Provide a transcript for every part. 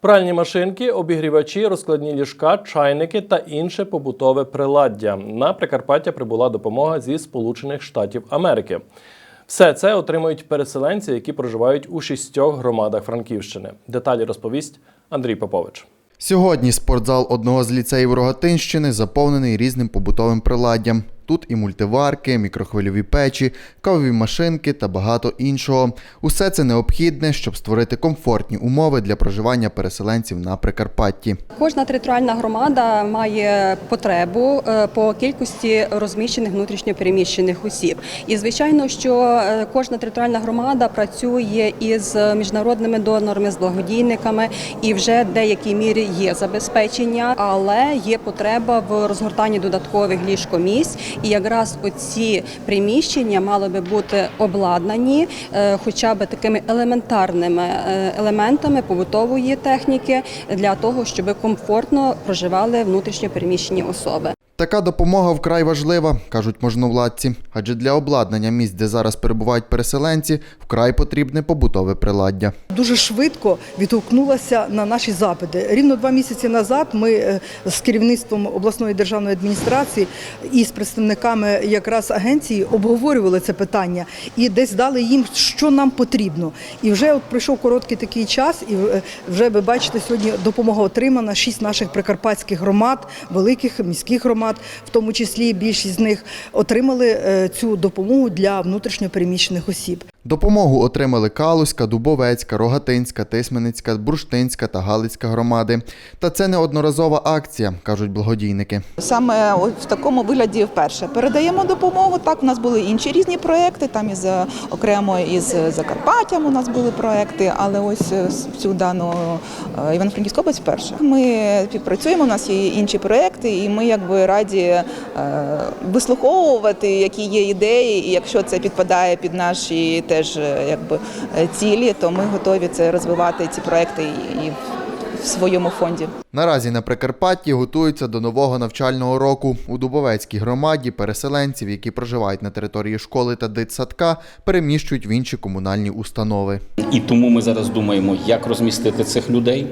Пральні машинки, обігрівачі, розкладні ліжка, чайники та інше побутове приладдя. На Прикарпаття прибула допомога зі Сполучених Штатів Америки. Все це отримують переселенці, які проживають у шістьох громадах Франківщини. Деталі розповість Андрій Попович. Сьогодні спортзал одного з ліцеїв Рогатинщини заповнений різним побутовим приладдям. Тут і мультиварки, мікрохвильові печі, кавові машинки та багато іншого. Усе це необхідне, щоб створити комфортні умови для проживання переселенців на Прикарпатті. Кожна територіальна громада має потребу е, по кількості розміщених внутрішньопереміщених осіб. І звичайно, що е, кожна територіальна громада працює із міжнародними донорами, з благодійниками, і вже в деякій мірі є забезпечення, але є потреба в розгортанні додаткових ліжкомісць. І якраз оці приміщення мали би бути обладнані, е, хоча б такими елементарними е, елементами побутової техніки для того, щоб комфортно проживали внутрішньо переміщені особи. Така допомога вкрай важлива, кажуть можновладці, адже для обладнання місць, де зараз перебувають переселенці, вкрай потрібне побутове приладдя. Дуже швидко відгукнулася на наші запити. Рівно два місяці назад ми е, з керівництвом обласної державної адміністрації і з представниками якраз агенції обговорювали це питання і десь дали їм, що нам потрібно. І вже от пройшов короткий такий час, і е, вже ви бачите, сьогодні допомога отримана. Шість наших прикарпатських громад, великих міських громад, в тому числі більшість з них отримали е, цю допомогу для внутрішньопереміщених осіб. Допомогу отримали Калузька, Дубовецька, Рогатинська, Тисменицька, Бурштинська та Галицька громади. Та це не одноразова акція, кажуть благодійники. Саме в такому вигляді вперше передаємо допомогу. Так, у нас були інші різні проекти. Там із е, окремо із Закарпаттям у нас були проекти, але ось е, цю дану е, Івано-Франківську область вперше. Ми співпрацюємо. У нас є інші проекти, і ми якби раді е, вислуховувати, які є ідеї, і якщо це підпадає під наші теж е, якби е, цілі, то ми готові це розвивати ці проекти і і в своєму фонді. Наразі на Прикарпатті готуються до нового навчального року. У Дубовецькій громаді переселенців, які проживають на території школи та дитсадка, переміщують в інші комунальні установи. І тому ми зараз думаємо, як розмістити цих людей.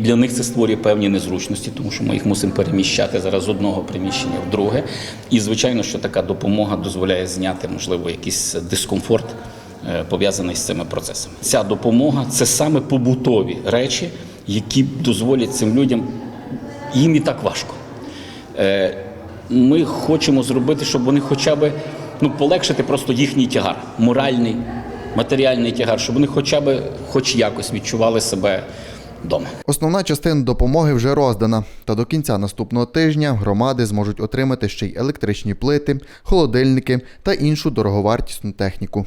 Для них це створює певні незручності, тому що ми їх мусимо переміщати зараз з одного приміщення в друге. І звичайно, що така допомога дозволяє зняти, можливо, якийсь дискомфорт е, пов'язаний з цими процесами. Ця допомога це саме побутові речі, які дозволять цим людям. Їм і так важко. Е, Ми хочемо зробити, щоб вони хоча б ну, полегшити просто їхній тягар, моральний, матеріальний тягар, щоб вони хоча б хоч якось відчували себе вдома. Основна частина допомоги вже роздана. Та до кінця наступного тижня громади зможуть отримати ще й електричні плити, холодильники та іншу дороговартісну техніку.